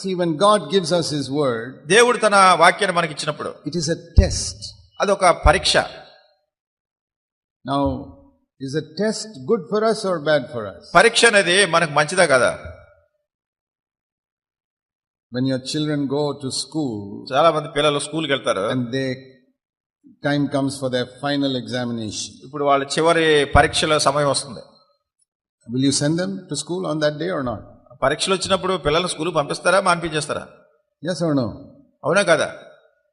See, when God gives us His word, దేవుడు తన వాక్యాన్ని మనకి ఇచ్చినప్పుడు it is a test. అదొక పరీక్ష Now, is a test good for us or bad for us? పరీక్ష అనేది మనకు మంచిదా కదా When your children go to school చాలా మంది పిల్లలు స్కూల్కి వెళ్తారు and they time comes for their final examination, ఇప్పుడు వాళ్ళ చివరి పరీక్షల సమయం వస్తుంది will you send them to school on that day or not? పరీక్షలు వచ్చినప్పుడు పిల్లలు స్కూల్ పంపిస్తారా మాన్పించేస్తారా? ఎస్ అవునో అవునా కదా?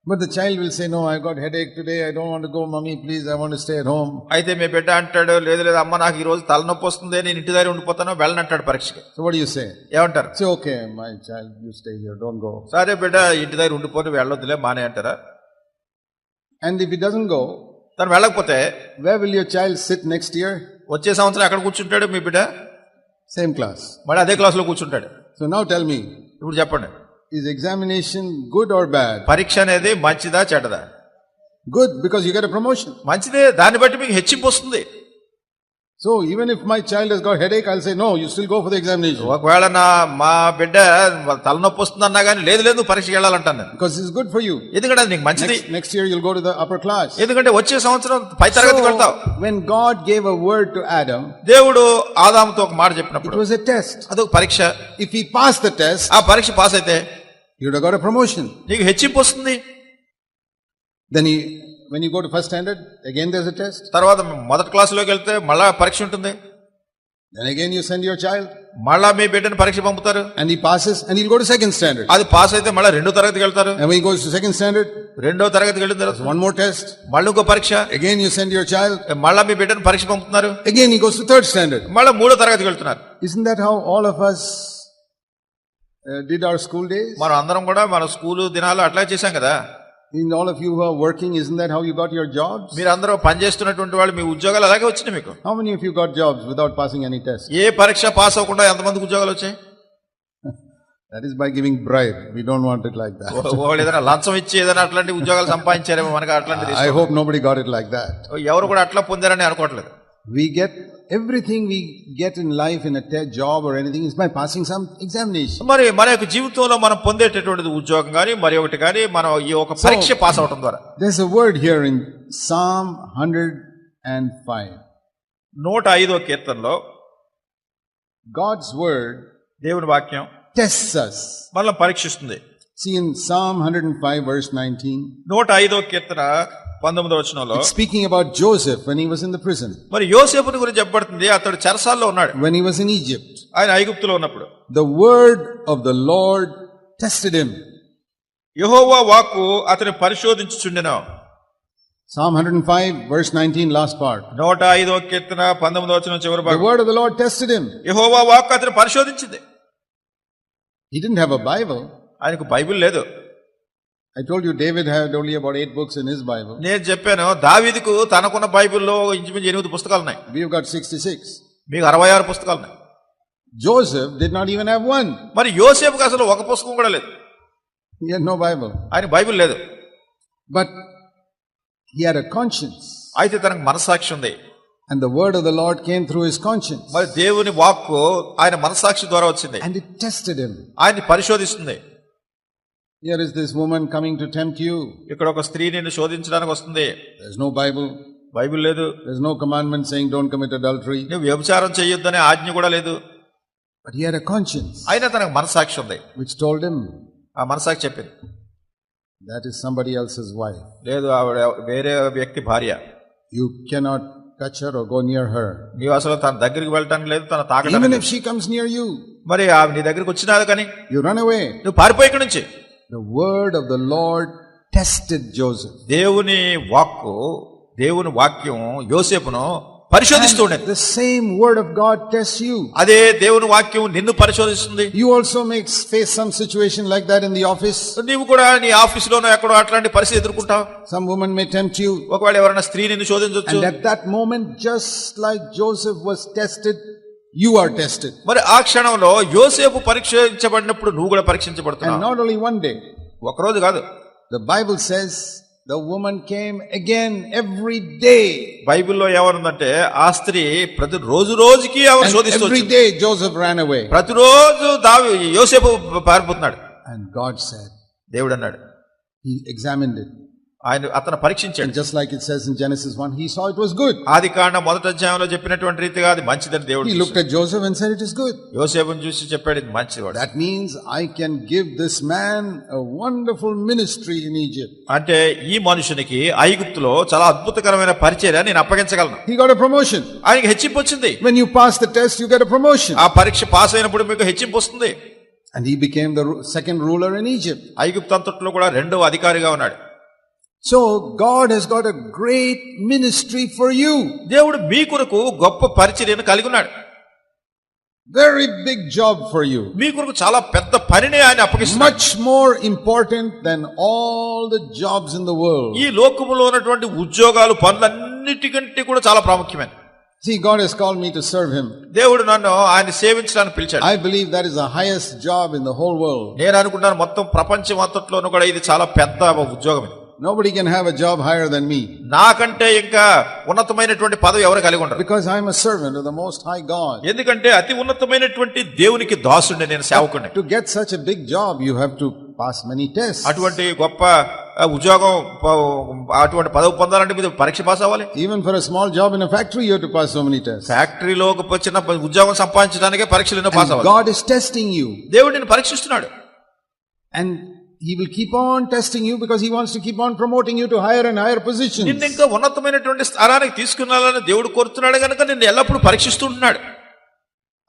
But the child will say no I got headache today I don't want go mummy please I want stay at home అయితే మీ బిడ్డ అంటాడు లేదు లేదు అమ్మ నాకు ఈ రోజు తలనొప్పి వస్తుంది. నేను ఇంటి దారి ఉండిపోతాను. వెళ్ళను అంటాడు పరీక్షకి. సో వాట్ యు సే ఏమంటారు? So okay my child you stay here don't go సరే బిడ్డ ఇంటి దారి ఉండిపోతే వెళ్ళొద్దులే మానే అంటారా? And if he doesn't go తను వెళ్ళకపోతే where will your child sit next year వచ్చే సంవత్సరం అక్కడ కూర్చుంటాడు మీ బిడ్డ? సేమ్ క్లాస్ మళ్ళీ అదే క్లాస్లో కూర్చుంటాడు. సో నౌ టెల్ మీ ఇప్పుడు చెప్పండి. Is examination good or bad పరీక్ష అనేది మంచిదా చెడదా good because you get promotion మంచిదే దాన్ని బట్టి మీకు హెచ్చింపు వస్తుంది. So, even if my child has got headache, I'll say, No, you still go for the examination. ఒకవేళ నా మా బిడ్డ తలనొప్పి వస్తుంది అన్నా కానీ లేదు లేదు నువ్వు పరీక్షకి వెళ్ళాలంటాను Because it's good for you. ఎందుకంటే నీకు మంచిది Next, next year, you'll go to the upper class. ఎందుకంటే వచ్చే సంవత్సరం పై తరగతికి వెళ్తావు when God gave a word to Adam, దేవుడు ఆదాముతో ఒక మాట చెప్పినప్పుడు was a test. అదొక పరీక్ష If he passed the test, ఆ పరీక్ష పాస్ అయితే you'd have got a promotion. నీకు హెచ్చింపు వస్తుంది he, when you go to first standard, again there's a test. తర్వాత మొదటి క్లాసులోకి వెళ్తే మళ్ళా పరీక్ష ఉంటుంది Then again you send your child, మళ్ళా మీ బిడ్డని పరీక్ష పంపుతారు and he passes, and he'll go to second standard. అది పాస్ అయితే మళ్ళీ రెండో తరగతికి వెళ్తారు And when he goes to second standard, రెండో తరగతికి వెళ్ళిన తర్వాత one more test. మళ్ళీ ఇంకో పరీక్ష Again you send your child. మళ్ళా మీ బిడ్డని పరీక్ష పంపుతున్నారు Again he goes to third standard. మళ్ళీ మూడో తరగతికి వెళ్తున్నారు Isn't that how all of us uh, did our school days? మనం అందరం కూడా మన స్కూలు దినాలు అట్లా చేశాం కదా In all of you who are working, isn't that how you got your jobs? మీరు అందరూ పనిచేస్తున్నటువంటి వాళ్ళు మీ ఉద్యోగాలు అలాగే వచ్చినాయి మీకు How many of you got jobs without passing any test? ఏ పరీక్ష పాస్ అవ్వకుండా ఎంతమందికి ఉద్యోగాలు వచ్చాయి That is by giving bribe. We don't want it like that. వాళ్ళు ఏదైనా లంచం ఇచ్చి ఏదైనా అట్లాంటి ఉద్యోగాలు సంపాదించారేమో మనకి అట్లాంటిది I hope nobody got it like that. ఎవరు కూడా అట్లా పొందారని అనుకోవట్లేదు We get everything we get in life in a job or anything is by passing some examination. మరి మన యొక్క జీవితంలో మనం పొందేటటువంటిది ఉద్యోగం కానీ మరి ఒకటి కానీ మనం ఈ ఒక పరీక్ష పాస్ అవటం ద్వారా There's a word here in Psalm 105. నూట ఐదో కీర్తనలో God's word దేవుని వాక్యం tests us. మనల్ని పరీక్షిస్తుంది See in Psalm 105 verse 19, నూట ఐదో కీర్తన పంతొమ్మిదో వచనంలో speaking about Joseph when he was in the prison, మరి యోసేపుని గురించి చెప్పబడుతుంది అతడు చెరసాల్లో ఉన్నాడు when he was in Egypt. ఆయన ఐగుప్తులో ఉన్నప్పుడు The word of the Lord tested him. యెహోవా వాక్కు అతని పరిశోధించుచుండెను Psalm 105 verse 19 last part. నూట ఐదో కీర్తన పంతొమ్మిదో వచనం చివరి The భాగం word of the Lord tested him. యెహోవా వాక్కు అతని పరిశోధించింది He didn't have a Bible. ఆయనకు బైబిల్ లేదు I told you David have only about eight books in his Bible నేను చెప్పాను దావీదుకు తనకున్న బైబిల్లో ఇంచు మించి ఎనిమిది పుస్తకాలు ఉన్నాయి వి హావ్ గాట్ 66 మీకు 66 పుస్తకాలు ఉన్నాయి Joseph did not even have one మరి యోసేపుకి అసలు ఒక పుస్తకం కూడా లేదు. హి హాడ్ నో బైబిల్ ఆయన బైబిల్ లేదు. But he had a conscience అయితే తనకు మనసాక్షి ఉంది. And the word of the Lord came through his conscience మరి దేవుని వాక్కు ఆయన మనసాక్షి ద్వారా వచ్చింది. అండ్ ఇట్ టెస్టెడ్ హిమ్ ఆయన పరిశోధిస్తుంది. Here is this woman coming to tempt you. ఇక్కడ ఒక స్త్రీ నిన్ను శోధించడానికి వస్తుంది There's no Bible. బైబిల్ లేదు There's no commandment saying don't commit adultery. నువ్వు వ్యభిచారం చేయొద్దనే ఆజ్ఞ కూడా లేదు But he had a conscience అయినా తనకు మనసాక్షి ఉంది which told him ఆ మనసాక్షి చెప్పింది that is somebody else's wife. లేదు ఆవిడ వేరే వ్యక్తి భార్య You cannot touch her or go near her. నీవు అసలు తన దగ్గరికి వెళ్ళటానికి లేదు తన Even తాకడానికి if she comes near you, మరి ఆమె నీ దగ్గరికి వచ్చినాది కానీ you run away. నువ్వు పారిపోయి ఇక్కడి నుంచి The word of the Lord tested Joseph. దేవుని వాక్కు దేవుని వాక్యం యోసేపును పరిశోధిస్తూ ఉండేది The same word of God tests you. అదే దేవుని వాక్యం నిన్ను పరిశోధిస్తుంది You also may face some situation like that in the office. నీవు కూడా నీ ఆఫీసులోనో ఎక్కడో అట్లాంటి పరిస్థితి ఎదుర్కొంటావు Some woman may tempt you. ఒకవేళ ఎవరైనా స్త్రీ నిన్ను శోధించవచ్చు And at that moment, just like Joseph was tested, you are tested. మరి ఆ క్షణంలో యోసేపు పరీక్షించబడినప్పుడు నువ్వు కూడా పరీక్షించబడుతున్నావు not only one day. ఒకరోజు కాదు The Bible says the woman came again every day. బైబిల్లో ఏమనుందంటే ఆ స్త్రీ ప్రతి రోజు రోజుకి ఆమె And శోధిస్తూ every వచ్చింది. day Joseph ran away. ప్రతిరోజు దావి యోసేపు పారిపోతున్నాడు And God said, దేవుడు అన్నాడు He examined it. ఆయన అతను పరీక్షించాడు. Just like it says in Genesis one he saw it was good ఆది కారణం మొదట అధ్యాయంలో చెప్పినటువంటి రీతిగా అది మంచిదని దేవుడు చూసి looked at Joseph and said it is good యోసేపు చూసి చెప్పాడు ఇది మంచిది. వాడు that means I can give this man a wonderful ministry in Egypt అంటే ఈ మనిషినికి ఐగుప్తులో చాలా అద్భుతకరమైన పరిచర్య నేను అప్పగించగలను. హి గాట్ ఎ ప్రమోషన్ ఆయనకి హెచ్చింపు వచ్చింది. When you pass the test you get a promotion ఆ పరీక్ష పాస్ అయినప్పుడు మీకు హెచ్చింపు వస్తుంది. And he became the second ruler in Egypt ఐగుప్తు అంతట్లో కూడా రెండో అధికారిగా ఉన్నాడు. So God has got a great ministry for you. దేవుడు మీ కొరకు గొప్ప పరిచర్యను కలిగి ఉన్నాడు Very big job for you. మీ కొరకు చాలా పెద్ద పనిని ఆయన అప్పగిస్తున్నాడు Much more important than all the jobs in the world. ఈ లోకములో ఉన్నటువంటి ఉద్యోగాలు పనులన్నిటికంటే కూడా చాలా ప్రాముఖ్యమైన See, God has called me to serve Him. దేవుడు నన్ను ఆయన సేవించడానికి పిలిచాడు I believe that is the highest job in the whole world. నేను అనుకుంటాను మొత్తం ప్రపంచం అంతట్లోనూ కూడా ఇది చాలా పెద్ద ఉద్యోగం ఇది. Nobody can have a job higher than me నాకంటే ఇంకా ఉన్నతమైనటువంటి పదవి ఎవరు కలిగి ఉండరు because I'm a servant of the Most High God. ఎందుకంటే అతి ఉన్నతమైన దేవునికి దాసుండే నేను సేవకుడిని To get such a big job, you have to pass many tests. అటువంటి గొప్ప ఉద్యోగం అటువంటి పదవి పొందాలంటే మీరు పరీక్ష పాస్ అవ్వాలి Even for a small job in a factory, you have to pass so many tests. ఫ్యాక్టరీలో చిన్న ఉద్యోగం సంపాదించడానికే పరీక్షలు పాస్ అవ్వాలి God is testing you. దేవుడు నేను పరీక్షిస్తున్నాడు And He will keep on testing you because He wants to keep on promoting you to higher and higher positions. నిన్ను ఇంకా ఉన్నతమైనటువంటి స్థానానికి తీసుకున్నాలని దేవుడు కోరుతున్నాడు కనుక నిన్ను ఎల్లప్పుడూ పరీక్షిస్తుంటున్నాడు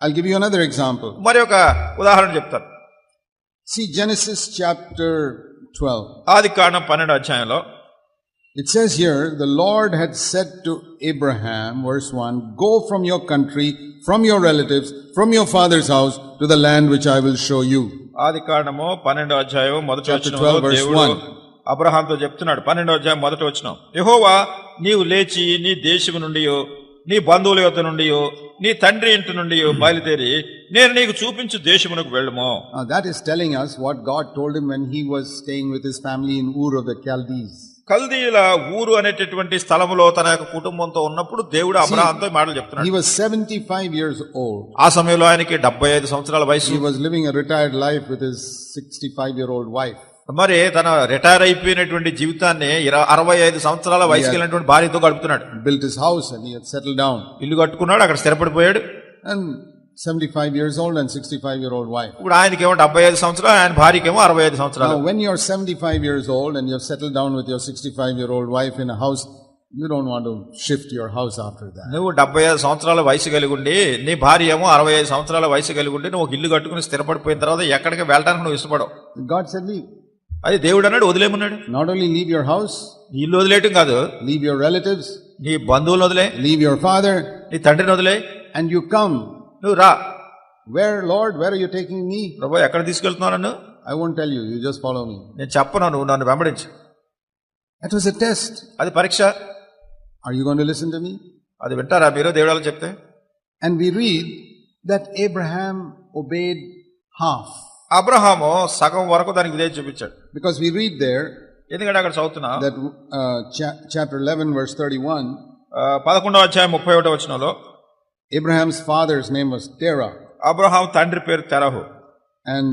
I'll give you another example. మరి ఒక ఉదాహరణ చెప్తాను See Genesis chapter 12. ఆది కాండం పన్నెండు అధ్యాయంలో It says here, the Lord had said to Abraham, verse 1, Go from your country, from your relatives, from your father's house, to the land which I will show you. ఆది కాండము పన్నెండో అధ్యాయం మొదటి Chapter వచనంలో 12 verse దేవుడు 1. అబ్రహాంతో చెప్తున్నాడు పన్నెండో అధ్యాయం మొదటి వచనం యెహోవా నీవు లేచి నీ దేశము నుండి నీ బంధువుల యొద్ద నుండి నీ తండ్రి ఇంటి నుండి బయలుదేరి నేను నీకు చూపించు దేశమునకు వెళ్ళము that is telling us what God told him when he was staying with his family in Ur of the Chaldees. కల్దీయుల ఊరు అనేటటువంటి స్థలములో తన యొక్క కుటుంబంతో ఉన్నప్పుడు దేవుడు అబ్రహాంతో మాటలు He చెప్తున్నాడు was 75 years old. ఆ సమయంలో ఆయనకి డెబ్బై ఐదు సంవత్సరాల వయసు He was living a retired life with his 65 year old wife. మరి తన రిటైర్ అయిపోయినటువంటి జీవితాన్ని అరవై ఐదు సంవత్సరాల వయసు భార్యతో గడుపుతున్నాడు he had settled down. ఇల్లు కట్టుకున్నాడు అక్కడ స్థిరపడిపోయాడు And 75 years old and 65 year old wife. ఇప్పుడు ఆయనకేమో డెబ్బై ఐదు సంవత్సరాలు ఆయన భార్యకేమో అరవై ఐదు సంవత్సరాలు Now, when you're 75 years old and you've settled down with your 65 year old wife in a house, you don't want to shift your house after that. నువ్వు డెబ్బై ఐదు సంవత్సరాల వయసు కలిగి ఉండి నీ భార్య ఏమో అరవై ఐదు సంవత్సరాల వయసు కలిగి ఉండి నువ్వు ఒక ఇల్లు కట్టుకుని స్థిరపడిపోయిన తర్వాత ఎక్కడికి వెళ్ళడానికి నువ్వు ఇష్టపడవు God said, Leave. అది దేవుడు అన్నాడు వదిలేమన్నాడు Not only leave your house, నీ ఇల్లు వదిలేయటం కాదు leave your relatives, నీ బంధువులు వదిలే leave your father, నీ తండ్రిని వదిలే and you come. నువ్వు రా Where, Lord, where are you taking me? ప్రభు ఎక్కడ తీసుకెళ్తున్నావు నన్ను I won't tell you, you just follow me. నేను చెప్పను నువ్వు నన్ను వెంబడించు That was a test. అది పరీక్ష Are you going to listen to me? అది వింటారా మీరు దేవుడాలు చెప్తే And we read that Abraham obeyed half. Abraham సగం వరకు దానికి విధేయత చూపించాడు Because we read there ఎందుకంటే అక్కడ చదువుతున్నా that uh, cha- chapter 11, verse 31, ఆ, పదకొండవ అధ్యాయం ముప్పై ఒకటో వచనంలో Abraham's father's name was Terah, Abraham తండ్రి పేరు తెరహు and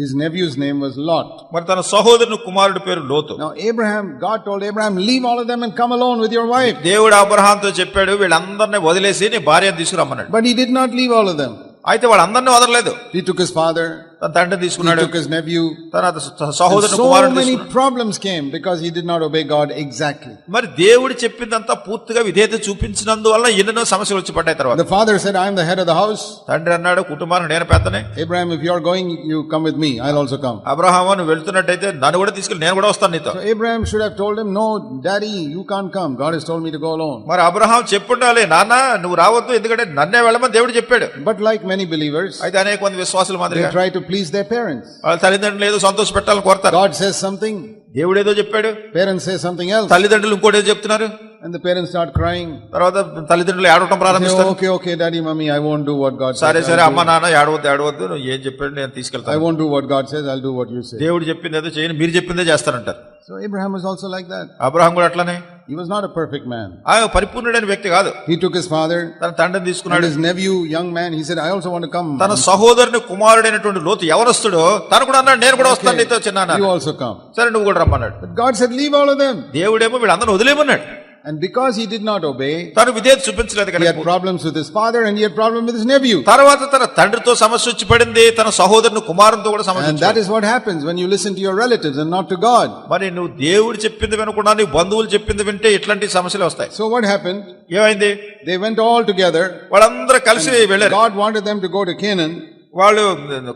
his nephew's name was Lot. మరి తన సహోదరుని కుమారుడి పేరు లోతు Now, Abraham, God told Abraham, leave all of them and come alone with your wife. దేవుడు అబ్రహాంతో చెప్పాడు వీళ్ళందరినీ వదిలేసి నీ భార్యను తీసుకురమ్మన్నాడు But he did not leave all of them. అయితే వాళ్ళందరినీ వదలలేదు He took his father, తన తండ్రిని he తీసుకున్నాడు took his nephew. తన And సహోదరుని so కుమారుడు many తీసుకున్నాడు problems came because he did not obey God exactly. మరి దేవుడు చెప్పిందంతా పూర్తిగా విధేయత చూపించినందువల్ల ఎన్నెన్నో సమస్యలు వచ్చి పడ్డాయి తర్వాత The father said, I am the head of the house. తండ్రి అన్నాడు కుటుంబాన్ని నేను పెద్దనే Abraham, if you are going, you come with me. I'll also come. Abraham నువ్వు వెళ్తున్నట్టయితే నన్ను కూడా తీసుకెళ్ళి నేను కూడా వస్తాను నీతో So Abraham should have told him, No, daddy, you can't come. God has told me to go alone. మరి అబ్రహాం చెప్పుండాలి నాన్న నువ్వు రావద్దు ఎందుకంటే నన్నే వెళ్ళమని దేవుడు చెప్పాడు But like many believers, అయితే అనేక మంది విశ్వాసుల they మాదిరిగా try to please their parents. వాళ్ళ తల్లిదండ్రులు ఏదో సంతోష పెట్టాలని కోరతారు God says something, దేవుడు ఏదో చెప్పాడు parents say something else, తల్లిదండ్రులు ఇంకోటి ఏదో చెప్తున్నారు and the parents start crying. తర్వాత తల్లిదండ్రులు ఏడవటం ప్రారంభిస్తారు okay, okay, daddy, mommy, I won't do what God సరే. సరే అమ్మ నాన్న ఏడవద్దు ఏడవద్దు నువ్వు ఏం చెప్పాడు నేను I తీసుకెళ్తాను won't do what God says, I'll do what you say. దేవుడు చెప్పింది ఏదో చేయని మీరు చెప్పిందే చేస్తానంటారు So Abraham was also like that. Abraham కూడా అట్లానే He was not a perfect man. ఆయన పరిపూర్ణుడైన వ్యక్తి కాదు He took his father తన తండ్రిని తీసుకున్నాడు his nephew, young man. He said, I also want to come. తన సహోదరుని కుమారుడైనటువంటి లోతు ఎవరొస్తాడో తను కూడా అన్నాడు నేను కూడా వస్తాను నీతో చిన్న You also come. సరే నువ్వు కూడా రమ్మన్నాడు But God said, leave all of them. దేవుడేమో వీళ్ళందరూ వదిలేమన్నాడు And because he did not obey, తను విధేయత చూపించలేదు he కనుక had problems with his father and he had problem with his nephew. తర్వాత తన తండ్రితో సమస్య వచ్చి పడింది తన సహోదరుని కుమారునితో కూడా సమస్య And వచ్చి that is what happens when you listen to your relatives and not to God. మరి నువ్వు దేవుడు చెప్పింది వినకుండా నీ బంధువులు చెప్పింది వింటే ఇట్లాంటి సమస్యలు వస్తాయి So what happened? ఏమైంది They went all together. వాళ్ళందరూ కలిసి వెళ్ళారు God wanted them to go to Canaan. వాళ్ళు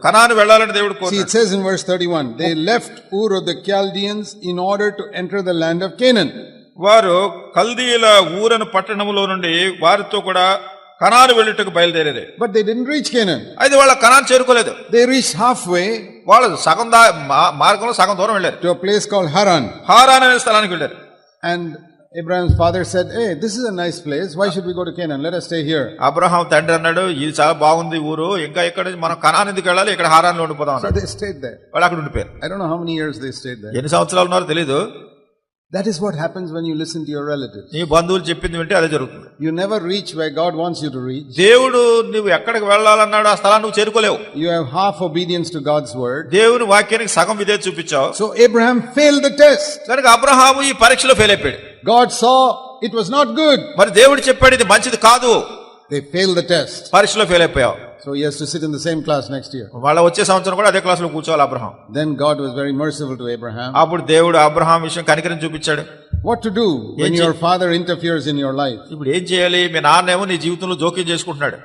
కణాన్ని వెళ్ళాలని దేవుడు See, కోరాడు it says in verse 31, they left Ur of the Chaldeans in order to enter the land of Canaan. వారు కల్దీల ఊరను పట్టణంలో నుండి వారితో కూడా కణాలు వెళ్ళుటకు బయలుదేరారు But they didn't reach Canaan. అయితే వాళ్ళ కణాన్ని చేరుకోలేదు They reached halfway వాళ్ళు సగం దా మార్గంలో సగం దూరం వెళ్ళారు a place called Haran. Haran అనే స్థలానికి వెళ్ళారు And Abraham's father said, Hey, this is a nice place. Why should we go to Canaan? Let us stay here. Abraham తండ్రి అన్నాడు ఇది చాలా బాగుంది ఊరు ఇంకా ఇక్కడ మనం కణాన్ని ఎందుకు వెళ్ళాలి ఇక్కడ హారాన్లో ఉండిపోదాం So అన్నాడు they stayed there. వాళ్ళు అక్కడ ఉండిపోయారు I don't know how many years they stayed there. ఎన్ని సంవత్సరాలు ఉన్నారో తెలీదు that is what happens when you listen to your relatives నీ బంధువులు చెప్పింది వింటే అదే జరుగుతుంది. You never reach why God wants you to reach దేవుడు నువ్వు ఎక్కడికి వెళ్ళాలన్నాడు ఆ స్థలాన్ని నువ్వు చేరుకోలేవు. You have half obedience to God's word దేవుని వాక్యానికి సగం విదే చూపించావు. So Abraham fail the test కనుక అబ్రహాము ఈ పరీక్షలో ఫెయిల్ అయిపోయాడు. God saw it was not good మరి దేవుడు చెప్పాడు ఇది మంచిది కాదు. దే ఫెయిల్ ద టెస్ట్ పరీక్షలో ఫెయిల్ అయిపోయావు. So he has to sit in the same class next year. వాళ్ళ వచ్చే సంవత్సరం కూడా అదే క్లాసులో కూర్చోవాలి Abraham Then God was very merciful to Abraham. అప్పుడు దేవుడు అబ్రహాం విషయం కనికరం చూపించాడు What to do when Yes, your yes. father interferes in your life? ఇప్పుడు ఏం చేయాలి మీ నాన్నేమో నీ జీవితంలో జోక్యం చేసుకుంటున్నాడు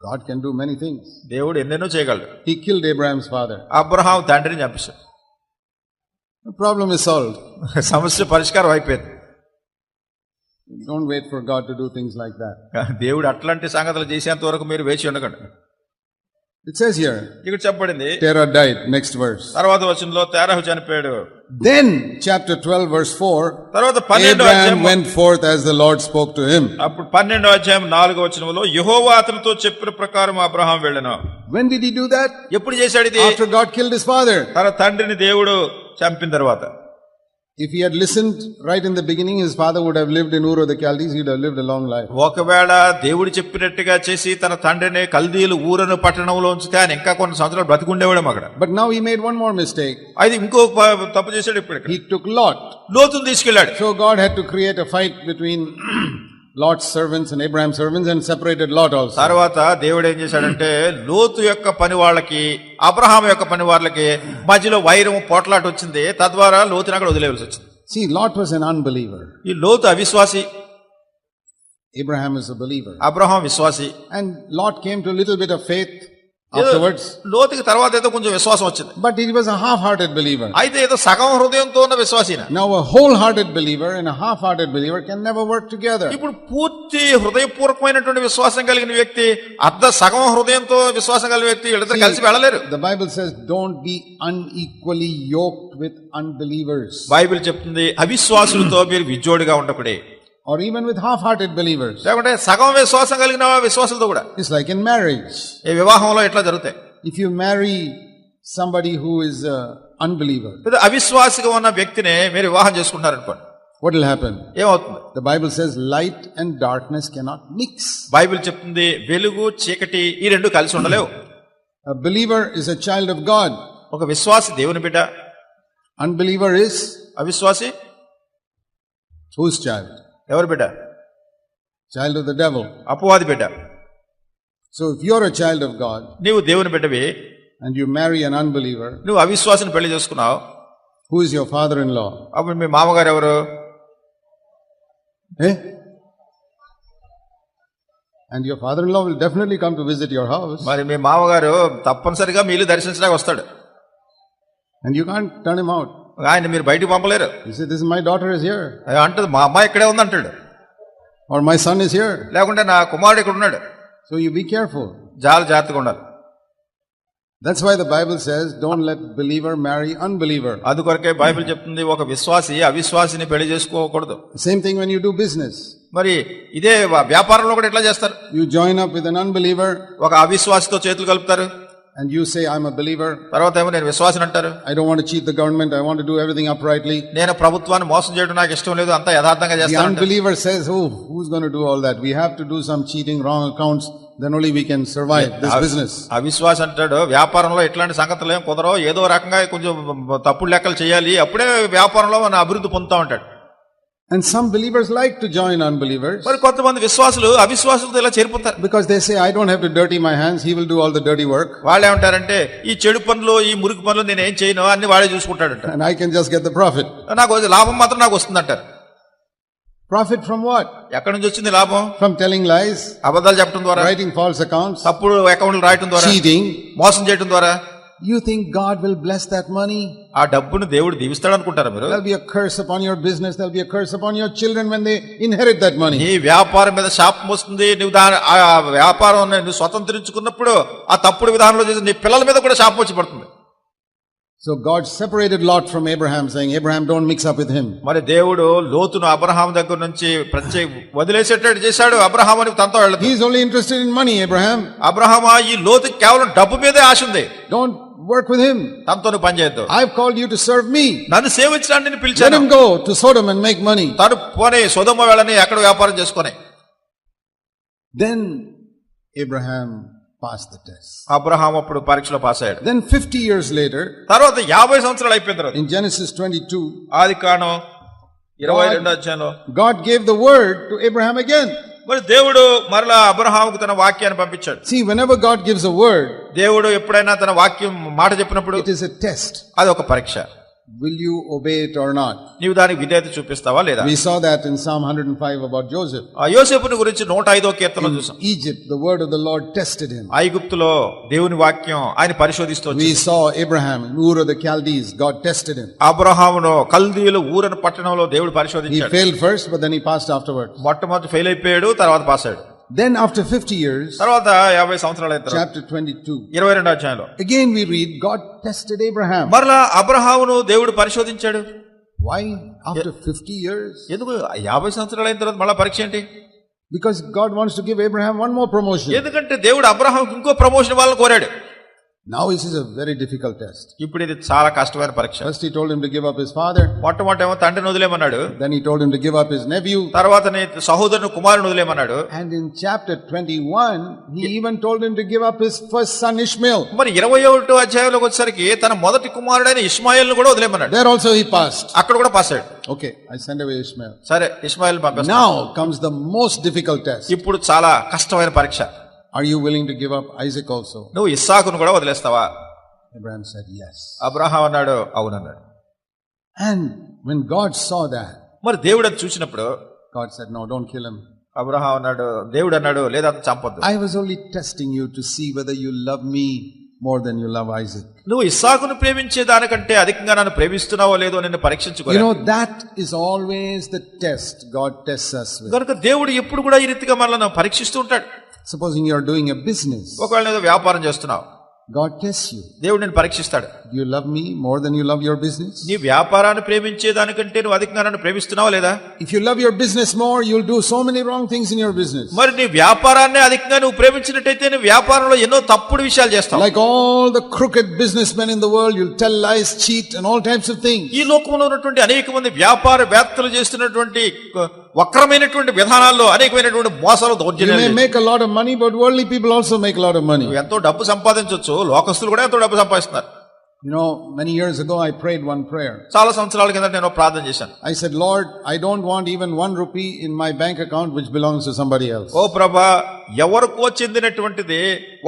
God can do many things. దేవుడు ఎన్నెన్నో చేయగలడు He killed Abraham's father. Abraham తండ్రిని చంపేశాడు The problem is solved. సమస్య పరిష్కారం అయిపోయింది Don't wait for God to do things like that. దేవుడు అట్లాంటి సంగతులు చేసేంత వరకు మీరు వేచి ఉండకండి It says here, ఇక్కడ చెప్పబడింది Terah died. Next verse. తర్వాత వచనంలో తేరహు చనిపోయాడు Then, chapter 12, verse 4, తర్వాత పన్నెండో Abraham అధ్యాయం went forth as the Lord spoke to him. అప్పుడు పన్నెండో అధ్యాయం నాలుగో వచనంలో యహోవా అతనితో చెప్పిన ప్రకారం అబ్రహాం వెళ్ళను When did he do that? ఎప్పుడు చేశాడు ఇది After God killed his father. తన తండ్రిని దేవుడు చంపిన తర్వాత If he had listened right in the beginning, his father would have lived in Ur of the Chaldees. He would have lived a long life. ఒకవేళ దేవుడు చెప్పినట్టుగా చేసి తన తండ్రిని కల్దీలు ఊరను పట్టణంలో ఉంచితే ఆయన ఇంకా కొన్ని సంవత్సరాలు బ్రతికుండేవాడేమో అక్కడ But now he made one more mistake. అది ఇంకో ప- తప్పు చేశాడు ఇప్పుడు ఇక్కడ. He took Lot. లోతును తీసుకెళ్లాడు So God had to create a fight between Lot servants and Abraham servants and separated Lot also తర్వాత దేవుడు ఏం చేశాడంటే లోతు యొక్క పని వాళ్ళకి అబ్రహాం యొక్క పని వాళ్ళకి మధ్యలో వైరం పోట్లాట వచ్చింది. తద్వారా లోతు అక్కడ వదిలేవలసి వచ్చింది. See Lot was an unbeliever ఈ లోతు అవిశ్వాసి. Abraham is a believer Abraham విశ్వాసి. And Lot came to little bit of faith afterwards. లోతుకి తర్వాత ఏదో కొంచెం విశ్వాసం వచ్చింది But he was a half-hearted believer. అయితే ఏదో సగం హృదయంతో ఉన్న విశ్వాసిన Now a whole-hearted believer and a half-hearted believer can never work together. ఇప్పుడు పూర్తి హృదయపూర్వకమైనటువంటి విశ్వాసం కలిగిన వ్యక్తి అర్ధ సగం హృదయంతో విశ్వాసం కలిగిన వ్యక్తి వీళ్ళిద్దరు కలిసి వెళ్ళలేరు The Bible says, don't be unequally yoked with unbelievers Bible చెప్తుంది అవిశ్వాసులతో మీరు విజోడిగా ఉండకుడే or even with half-hearted believers. లేకుంటే సగం విశ్వాసం కలిగిన విశ్వాసులతో కూడా It's like in marriage. ఈ వివాహంలో ఎట్లా జరుగుతాయి If you marry somebody who is an unbeliever, లేదా అవిశ్వాసిగా ఉన్న వ్యక్తిని మీరు వివాహం చేసుకుంటారనుకోండి what will happen? ఏమవుతుంది The Bible says light and darkness cannot mix. Bible చెప్తుంది వెలుగు చీకటి ఈ రెండు కలిసి ఉండలేవు A believer is a child of God. ఒక విశ్వాసి దేవుని బిడ్డ Unbeliever is అవిశ్వాసి whose child? ఎవరి బిడ్డ Child of the devil. అపవాది బిడ్డ So if you're a child of God నీవు దేవుని బిడ్డవి and you marry an unbeliever, నువ్వు అవిశ్వాసిని పెళ్ళి చేసుకున్నావు who is your father-in-law? అప్పుడు మీ మామగారు ఎవరు Eh? And your father-in-law will definitely come to visit your house. మరి మీ మామగారు తప్పనిసరిగా మీ ఇల్లు దర్శించడానికి వస్తాడు And you can't turn him out. ఆయన మీరు బయటికి పంపలేరు. మై డాటర్ ఇస్ హియర్ అంటే మా అమ్మాయి ఇక్కడే ఉంది అంటాడు or my son is here లేకుంటే నా కుమారుడు ఇక్కడ ఉన్నాడు. సో యూ బీ కేర్ఫుల్ చాలా జాగ్రత్తగా ఉండాలి. That's why the Bible says don't let believer marry unbeliever అది కొరకే బైబిల్ చెప్తుంది ఒక విశ్వాసి అవిశ్వాసిని పెళ్ళి చేసుకోకూడదు. Same thing when you do business మరి ఇదే వ్యాపారంలో కూడా ఇట్లా చేస్తారు? You join up with an unbeliever ఒక అవిశ్వాసితో చేతులు కలుపుతారు. And you say, I'm a believer, తర్వాత ఏమో నేను విశ్వాసం అంటారు I don't want to cheat the government, I want to do everything uprightly. నేను ప్రభుత్వాన్ని మోసం చేయడం నాకు ఇష్టం లేదు అంతా యథార్థంగా The చేస్తాను unbeliever says, Oh, who's going to do all that? We have to do some cheating, wrong accounts, then only we can survive this business. అవిశ్వాసం అంటాడు వ్యాపారంలో ఇట్లాంటి సంగతులు ఏం కుదరవు ఏదో రకంగా కొంచెం తప్పుడు లెక్కలు చేయాలి అప్పుడే వ్యాపారంలో మన అభివృద్ధి పొందుతా ఉంటాడు And some believers like to join unbelievers మరి కొంతమంది విశ్వాసులు అవిశ్వాసులతో ఇలా చేరిపోతారు because they say, I don't have to dirty my hands, he will do all the dirty work, వాళ్ళు ఏమంటారంటే ఈ చెడు పనులు ఈ మురికి పనులు నేను ఏం చేయను అన్ని వాడే చూసుకుంటాడంట and I can just get the profit. నాకు వచ్చే లాభం మాత్రం నాకు వస్తుందంటారు Profit from what? ఎక్కడి నుంచి వచ్చింది లాభం From telling lies, అబద్ధాలు చెప్పడం ద్వారా writing false accounts, తప్పుడు అకౌంట్లు రాయటం ద్వారా cheating. మోసం చేయడం ద్వారా you think God will bless that money ఆ డబ్బును దేవుడు దీవిస్తాడు అనుకుంటారు మీరు? There be a curse upon your business there be a curse upon your children when they inherit that money ఈ వ్యాపారం మీద షాప్ వస్తుంది. నువ్వు దాని ఆ వ్యాపారం నువ్వు స్వతంత్రించుకున్నప్పుడు ఆ తప్పుడు విధానంలో చేసి నీ పిల్లల మీద కూడా షాప్ వచ్చి పడుతుంది. So God separated Lot from Abraham, saying, Abraham, don't mix up with him. మరి దేవుడు లోతును అబ్రహాం దగ్గర నుంచి ప్రత్యేక వదిలేసేటట్టు చేశాడు అబ్రహాం అని తనతో వెళ్ళదు He's only interested in money, Abraham. అబ్రహామా ఈ లోతు కేవలం డబ్బు మీదే ఆశ ఉంది Don't work with him. తనతో పని చేయొద్దు I've called you to serve me. నన్ను సేవించడానికి నేను పిలిచాను him go to Sodom and make money. తను పోనీ సుధమ్మ వెళ్ళని ఎక్కడ వ్యాపారం చేసుకొని Then Abraham passed the test. Abraham అప్పుడు పరీక్షలో పాస్ అయ్యాడు Then 50 years later, తర్వాత యాభై సంవత్సరాలు అయిపోయిన తర్వాత in Genesis 22, ఆది కాను ఇరవై రెండో అధ్యాయంలో God gave the word to Abraham again. మరి దేవుడు మరలా అబ్రహాముకు తన వాక్యాన్ని పంపించాడు See, whenever God gives a word, దేవుడు ఎప్పుడైనా తన వాక్యం మాట చెప్పినప్పుడు it is a test. అది ఒక పరీక్ష Will you obey it or not? నీవు దానికి విధేయత చూపిస్తావా లేదా We saw that in Psalm 105 about Joseph. ఆ యోసేపుని గురించి నూట ఐదో కీర్తనలో చూసాం Egypt, the word of the Lord tested him. ఐగుప్తులో దేవుని వాక్యం ఆయన పరిశోధిస్తూ We saw Abraham in Ur of the Chaldees. God tested him. అబ్రహామును కల్దీయులు ఊరని పట్టణంలో దేవుడు He పరిశోధించాడు failed first, but then he passed afterwards. మొట్టమొదటి ఫెయిల్ అయిపోయాడు తర్వాత పాస్ అయ్యాడు Then, after 50 years, తర్వాత యాభై సంవత్సరాల అయిన తర్వాత chapter 22, ఇరవై రెండో అధ్యాయంలో again we read God tested Abraham. మరలా అబ్రహామును దేవుడు పరిశోధించాడు Why? After 50 years? ఎందుకు యాభై సంవత్సరాలు అయిన తర్వాత మళ్ళా పరీక్ష ఏంటి Because God wants to give Abraham one more promotion. ఎందుకంటే దేవుడు అబ్రహాంకి ఇంకో ప్రమోషన్ వాళ్ళని కోరాడు Now, this is a very difficult test. ఇప్పుడు ఇది చాలా కష్టమైన పరీక్ష First, he told him to give up his father. మొట్టమొదటి ఏమో తండ్రిని వదిలేమన్నాడు Then, he told him to give up his nephew. తర్వాత నీ సహోదరుని కుమారుని వదిలేమన్నాడు And in chapter 21, he even told him to give up his first son Ishmael. మరి ఇరవై ఒకటో అధ్యాయంలోకి వచ్చేసరికి తన మొదటి కుమారుడైన ఇస్మాయిల్ కూడా వదిలేమన్నాడు There also he passed. అక్కడ కూడా పాస్ అయ్యాడు Okay, I send away Ishmael. సరే ఇస్మాయిల్ పంపిస్తా Now comes the most difficult test. ఇప్పుడు చాలా కష్టమైన పరీక్ష Are you willing to give up Isaac also? నువ్వు ఇస్సాకును కూడా వదిలేస్తావా Abraham said yes. అబ్రహాం అన్నాడు అవునన్నాడు And when God saw that, మరి దేవుడు అది చూసినప్పుడు God said, No, don't kill him. Abraham అన్నాడు దేవుడు అన్నాడు లేదా చంపొద్దు I was only testing you to see whether you love me more than you love Isaac. నువ్వు ఇస్సాకును ప్రేమించే దానికంటే అధికంగా నన్ను ప్రేమిస్తున్నావో లేదో నిన్ను You పరీక్షించుకో know, that is always the test God tests us with. కనుక దేవుడు ఎప్పుడు కూడా ఈ రీతిగా మనల్ని పరీక్షిస్తూ ఉంటాడు Supposing you are doing a business, ఒకవేళ ఏదో వ్యాపారం చేస్తున్నావు God tests you. దేవుడు నేను పరీక్షిస్తాడు Do you love me more than you love your business? నీ వ్యాపారాన్ని ప్రేమించే దానికంటే నువ్వు అధికంగా నన్ను ప్రేమిస్తున్నావా లేదా If you love your business more, you'll do so many wrong things in your business. మరి నీ వ్యాపారాన్ని అధికంగా నువ్వు ప్రేమించినట్టయితే నీ వ్యాపారంలో ఎన్నో తప్పుడు విషయాలు చేస్తావు Like all the crooked businessmen in the world, you'll tell lies, cheat, and all types of things. ఈ లోకంలో ఉన్నటువంటి అనేక మంది వ్యాపార వేత్తలు చేస్తున్నటువంటి వక్రమైనటువంటి విధానాల్లో అనేకమైనటువంటి మోసాలు దౌర్జన్యాలు ఎంతో డబ్బు సంపాదించవచ్చు లోకస్తులు కూడా ఎంతో డబ్బు సంపాదిస్తున్నారు You know, many years ago, I prayed one prayer. చాలా సంవత్సరాల కింద నేను ప్రార్థన చేశాను I said, Lord, I don't want even one rupee in my bank account which belongs to somebody else. ఓ ప్రభా ఎవరికో చెందినటువంటిది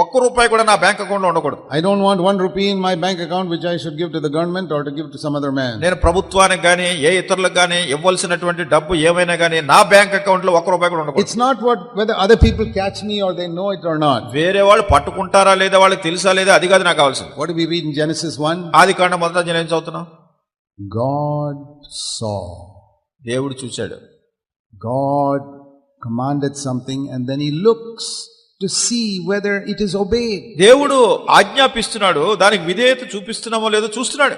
ఒక్క రూపాయి కూడా నా బ్యాంక్ అకౌంట్లో ఉండకూడదు. I don't want one rupee in my bank account which I should give to the government or to give to some other man నేను ప్రభుత్వానికి గానీ ఏ ఇతరులకు గానీ ఇవ్వాల్సినటువంటి డబ్బు ఏమైనా గానీ నా బ్యాంక్ అకౌంట్లో ఒక్క రూపాయి కూడా ఉండకూడదు. It's not what whether other people catch me or they know it or not వేరే వాళ్ళు పట్టుకుంటారా లేదా వాళ్ళకి తెలుసా లేదా అది కాదు నాకు కావాల్సింది. What we read in Genesis 1 ఆది కాండం మొదట జెనసిస్ అవుతున్నాం గాడ్ సా దేవుడు చూశాడు. God commanded something and then he looks to see whether it is obeyed. దేవుడు ఆజ్ఞాపిస్తున్నాడు దానికి విధేయత చూపిస్తున్నామో లేదో చూస్తున్నాడు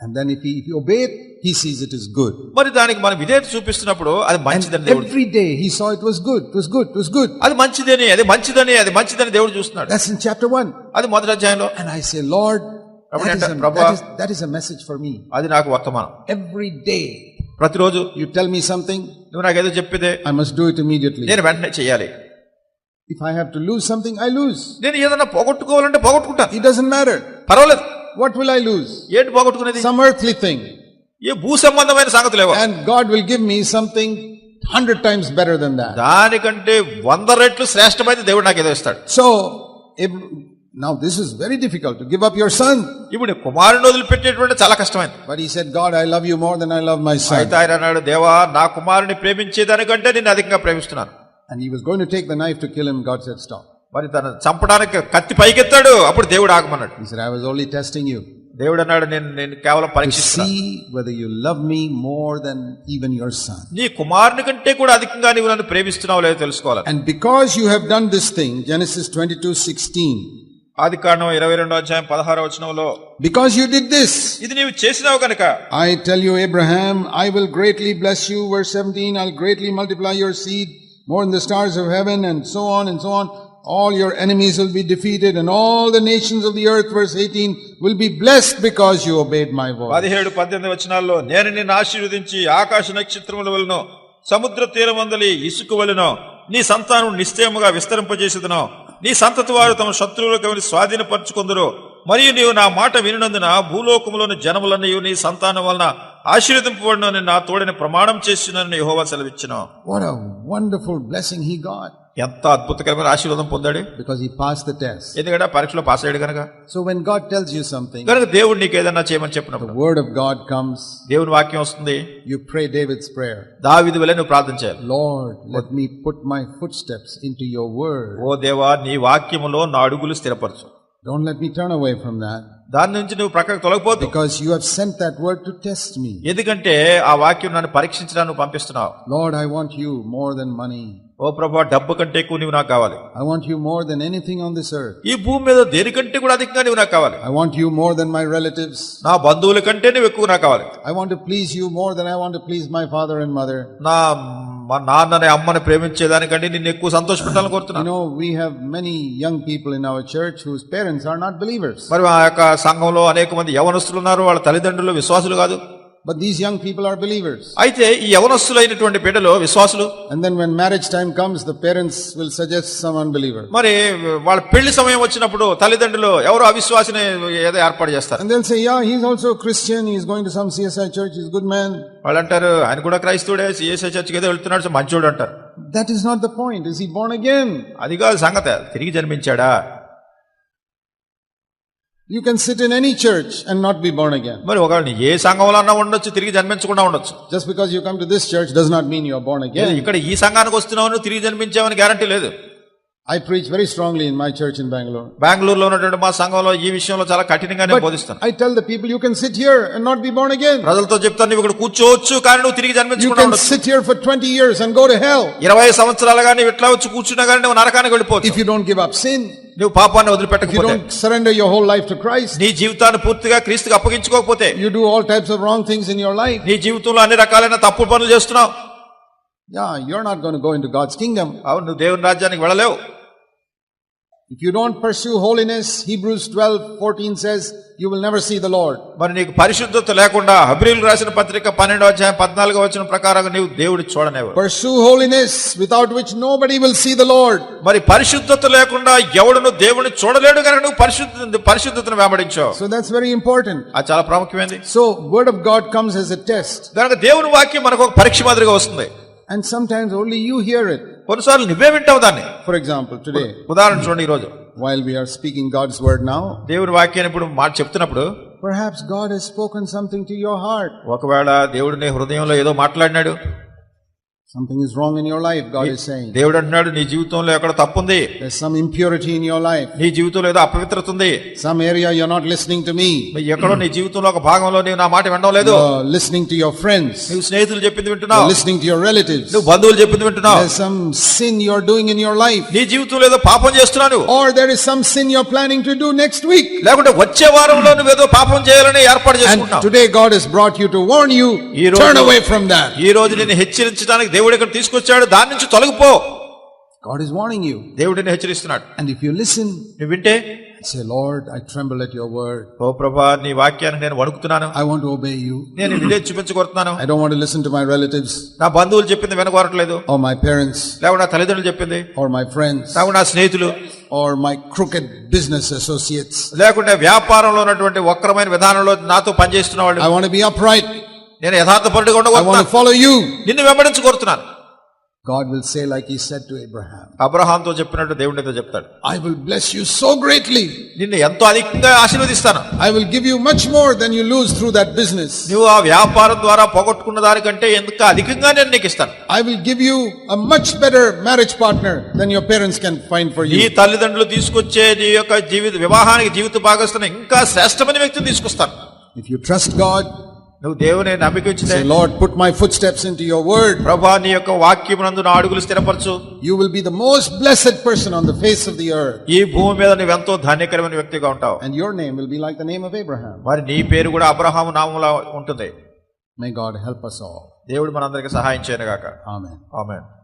And then if he, if he obey it, he sees it is good. మరి దానికి మనం విధేయత చూపిస్తున్నప్పుడు అది మంచిదని దేవుడు Every day he saw it was good, it was good, it was good. అది మంచిదని అది మంచిదని అది మంచిదని దేవుడు చూస్తున్నాడు That's in chapter 1. అది మొదటి అధ్యాయంలో And I say, Lord, that is, a, Prabhu- that, is, that is a message for me. అది నాకు వర్తమానం Every day ప్రతిరోజు you tell me something, నువ్వు నాకేదో చెప్పితే I must do it immediately. నేను వెంటనే చేయాలి If I have to lose something, I lose. నేను ఏదైనా పోగొట్టుకోవాలంటే పోగొట్టుకుంటాను It doesn't matter. పర్వాలేదు What will I lose? ఏంటి పోగొట్టుకునేది Some earthly thing. ఏ భూ సంబంధమైన సంగతులేవో And God will give me something hundred times better than that. దానికంటే వంద రెట్లు శ్రేష్టమైన దేవుడు నాకు ఏదో ఇస్తాడు now this is very difficult to give up your son. ఇప్పుడు నీ కుమారుని వదిలిపెట్టేటువంటి చాలా కష్టమైంది But he said, God, I love you more than I love my son. అయితే ఆయన అన్నాడు దేవా నా కుమారుని ప్రేమించేదానికంటే నేను అధికంగా ప్రేమిస్తున్నాను And he was going to take the knife to kill him. God said, Stop. మరి తను చంపడానికి కత్తి పైకెత్తాడు అప్పుడు దేవుడు ఆగమన్నాడు He said, I was only testing you దేవుడు అన్నాడు నేను నేను కేవలం to పరీక్షిస్తున్నా see whether you love me more than even your son. నీ కుమారుని కంటే కూడా అధికంగా నీవు నన్ను ప్రేమిస్తున్నావు లేదో తెలుసుకోవాలి And because you have done this thing, Genesis 22 16, ఆది కాండం ఇరవై రెండో అధ్యాయం పదహారో వచనంలో because you did this, ఇది నీవు చేసినావు కనుక I tell you, Abraham, I will greatly bless you. Verse 17, I'll greatly multiply your seed more than the stars of heaven, and so on and so on. All your enemies will be defeated, and all the nations of the earth, verse 18, will be blessed because you obeyed my voice. పదిహేడు పద్దెనిమిది వచనాల్లో నేను నిన్ను ఆశీర్వదించి ఆకాశ నక్షత్రముల వలన సముద్ర తీరమందలి ఇసుక వలన నీ సంతానం నిశ్చయముగా విస్తరింపజేసేదను నీ సంతతి వారు తమ శత్రువులకు ఎవరి స్వాధీనపరచుకుందరు మరియు నీవు నా మాట వినినందున భూలోకములోని జనములన్నీ నీ సంతానం వలన ఆశీర్వదింపబడిన నా తోడని ప్రమాణం చేస్తున్నాను యహోవా సెలవిచ్చిన. What a wonderful blessing he got ఎంత అద్భుతకరమైన ఆశీర్వాదం పొందాడు. Because he pass the test ఎందుకంటే పరీక్షలో పాస్ అయ్యాడు గనక. So when God tells you something గనక దేవుడు నీకు ఏదైనా చేయమని చెప్పినప్పుడు వర్డ్ ఆఫ్ గాడ్ కమ్స్ దేవుని వాక్యం వస్తుంది. యు ప్రే డేవిడ్స్ ప్రేయర్ దావీదు వలె నువ్వు ప్రార్థన చేయాలి. Lord let me put my footsteps into your word ఓ దేవా నీ వాక్యములో నా అడుగులు స్థిరపరచు. Don't let me turn away from that దాని నుంచి నువ్వు ప్రక్కకు తొలగిపోతు. Because you have sent that word to test me ఎందుకంటే ఆ వాక్యం నన్ను పరీక్షించడానికి పంపిస్తున్నావు. Lord I want you more than money ఓ ప్రభువా డబ్బు కంటే ఎక్కువ నీవు నాకు కావాలి. I want you more than anything on this earth ఈ భూమి మీద దేనికంటే కూడా అధికంగా నీవు నాకు కావాలి. I want you more than my relatives నా బంధువుల కంటే నీవు ఎక్కువ నాకు కావాలి. I want to please you more than I want to please my father and mother నా మా నాన్నని అమ్మని ప్రేమించేదానికంటే నిన్ను ఎక్కువ సంతోషపెట్టాలని కోరుతున్నాను know, we have many young people in our church whose parents are not believers. మరి ఆ యొక్క సంఘంలో అనేక మంది యవనస్తులు ఉన్నారు వాళ్ళ తల్లిదండ్రులు విశ్వాసులు కాదు But these young people are believers. అయితే ఈ యవనస్తులైనటువంటి బిడ్డలు విశ్వాసులు And then when marriage time comes, the parents will suggest some unbeliever. మరి వాళ్ళ పెళ్ళి సమయం వచ్చినప్పుడు తల్లిదండ్రులు ఎవరు అవిశ్వాసిని ఏదో ఏర్పాటు చేస్తారు And they'll say, yeah, he's also a Christian. He's going to some CSI church. He's a good man. వాళ్ళు అంటారు ఆయన కూడా క్రైస్తవుడే సిఎస్ఐ చర్చికి ఏదో వెళ్తున్నాడు మంచోడు అంటారు That is not the point. Is he born again? అది కాదు సంగతి తిరిగి జన్మించాడా You can sit in any church and not be born again. మరి ఒకవేళ నీ ఏ సంఘంలో అన్నా ఉండొచ్చు తిరిగి జన్మించకుండా ఉండొచ్చు Just because you come to this church does not mean you are born లేదు, again. ఇక్కడ ఈ సంఘానికి వస్తున్నావు నువ్వు తిరిగి జన్మించావని గ్యారంటీ లేదు I preach very strongly in my church in Bangalore. బెంగళూరులో ఉన్నటువంటి మా సంఘంలో ఈ విషయంలో చాలా కఠినంగా నేను బోధిస్తాను I tell the people, you can sit here and not be born again. ప్రజలతో చెప్తాను నువ్వు ఇక్కడ కూర్చోవచ్చు కానీ నువ్వు తిరిగి You జన్మించకుండా can ఉండొచ్చు sit here for 20 years and go to hell ఇరవై సంవత్సరాలుగా నువ్వు ఇట్లా వచ్చి కూర్చున్నా కానీ నువ్వు నరకానికి వెళ్ళిపోవచ్చు if you don't give up sin, నువ్వు పాపాన్ని వదిలిపెట్టకపోతే. Surrender your whole life to Christ నీ జీవితాన్ని పూర్తిగా క్రీస్తుకు అప్పగించుకోకపోతే. You do all types of wrong things in your life నీ జీవితంలో అన్ని రకాలైన తప్పు పనులు చేస్తున్నావు. Yeah you are not going to God's kingdom అవును నువ్వు దేవుని రాజ్యానికి వెళ్ళలేవు. If you don't pursue holiness, Hebrews 12, 14 says, you will never see the Lord. మరి నీకు పరిశుద్ధత లేకుండా హబ్రిల్ రాసిన పత్రిక పన్నెండో అధ్యాయం పద్నాలుగో వచ్చిన ప్రకారం నీవు దేవుడి చూడనేవారు Pursue holiness without which nobody will see the Lord. మరి పరిశుద్ధత లేకుండా ఎవడును దేవుని చూడలేడు కనుక నువ్వు పరిశుద్ధ పరిశుద్ధతను వెంబడించావు So that's very important. అది చాలా ప్రాముఖ్యమైనది So word of God comes as a test. కనుక దేవుని వాక్యం మనకు ఒక పరీక్ష మాదిరిగా వస్తుంది And sometimes only you hear it. కొన్నిసార్లు నువ్వే వింటావు దాన్ని For example, today, ఉదాహరణ చూడండి ఈరోజు while we are speaking God's word now, దేవుని వాక్యాన్ని ఇప్పుడు మాట చెప్తున్నప్పుడు perhaps God has spoken something to your heart. ఒకవేళ దేవుడు నీ హృదయంలో ఏదో మాట్లాడినాడు Something is wrong in your life, God is saying. దేవుడు అంటున్నాడు నీ జీవితంలో ఎక్కడ తప్పుంది There's some impurity in your life. నీ జీవితంలో ఏదో అపవిత్రత ఉంది Some area you're not listening to me. మరి ఎక్కడో నీ జీవితంలో ఒక భాగంలో నీవు నా మాట వినడం లేదు You're listening to your friends. నువ్వు స్నేహితులు చెప్పింది You're వింటున్నావు listening to your relatives. నువ్వు బంధువులు చెప్పింది వింటున్నావు There's some sin you're doing in your life. నీ జీవితంలో ఏదో పాపం చేస్తున్నావు Or there is some sin you're planning to do next week. లేకుంటే వచ్చే వారంలో నువ్వేదో పాపం చేయాలని ఏర్పాటు And చేసుకుంటున్నావు today God has brought you to warn you, ఈ రోజు- turn away from that. ఈ రోజు నేను హెచ్చరించడానికి దేవుడు ఇక్కడ తీసుకొచ్చాడు దాని నుంచి తొలగిపో God is warning you. దేవుడు హెచ్చరిస్తున్నాడు And if you listen, నువ్వు వింటే say, Lord, I tremble at your word. ఓ ప్రభా నీ వాక్యాన్ని నేను వణుకుతున్నాను I want to obey you. నేను విధేయత చూపించగొడుతున్నాను I don't want to listen to my relatives నా బంధువులు చెప్పింది వినకోరట్లేదు or my parents లేకుంటే నా తల్లిదండ్రులు చెప్పింది or my friends లేకుంటే నా స్నేహితులు or my crooked business associates. లేకుంటే వ్యాపారంలో ఉన్నటువంటి వక్రమైన విధానంలో నాతో పనిచేస్తున్న వాళ్ళు I want to be upright. నేను యథార్థపరుడిగా want to ఉండగలుగుతాను follow you. నిన్ను వెంబడించగోరుతున్నాను God will say, like He said to Abraham, అబ్రహాంతో చెప్పినట్టు దేవుడితో చెప్తాడు I will bless you so greatly. నిన్ను ఎంతో అధికంగా ఆశీర్వదిస్తాను I will give you much more than you lose through that business. నువ్వు ఆ వ్యాపారం ద్వారా పోగొట్టుకున్న దానికంటే ఎందుకు అధికంగా నేను నీకు ఇస్తాను I will give you a much better marriage partner than your parents can find for నీ you. తల్లిదండ్రులు తీసుకొచ్చే నీ యొక్క జీవిత వివాహానికి జీవిత భాగస్తున్న ఇంకా శ్రేష్టమైన వ్యక్తిని తీసుకొస్తాను If you trust God, నువ్వు దేవుని నమ్మకించలే Lord put my footsteps into your word ప్రభువా నీ యొక్క వాక్యము నందు నా అడుగులు స్థిరపరచు. You will be the most blessed person on the face of the earth ఈ భూమి మీద నువ్వు ఎంతో ధాన్యకరమైన వ్యక్తిగా ఉంటావు. And your name will be like the name of Abraham మరి నీ పేరు కూడా అబ్రహాం నామములా ఉంటుంది. May God help us all. దేవుడు మనందరికి సహాయం చేయనగాక. ఆమేన్ ఆమేన్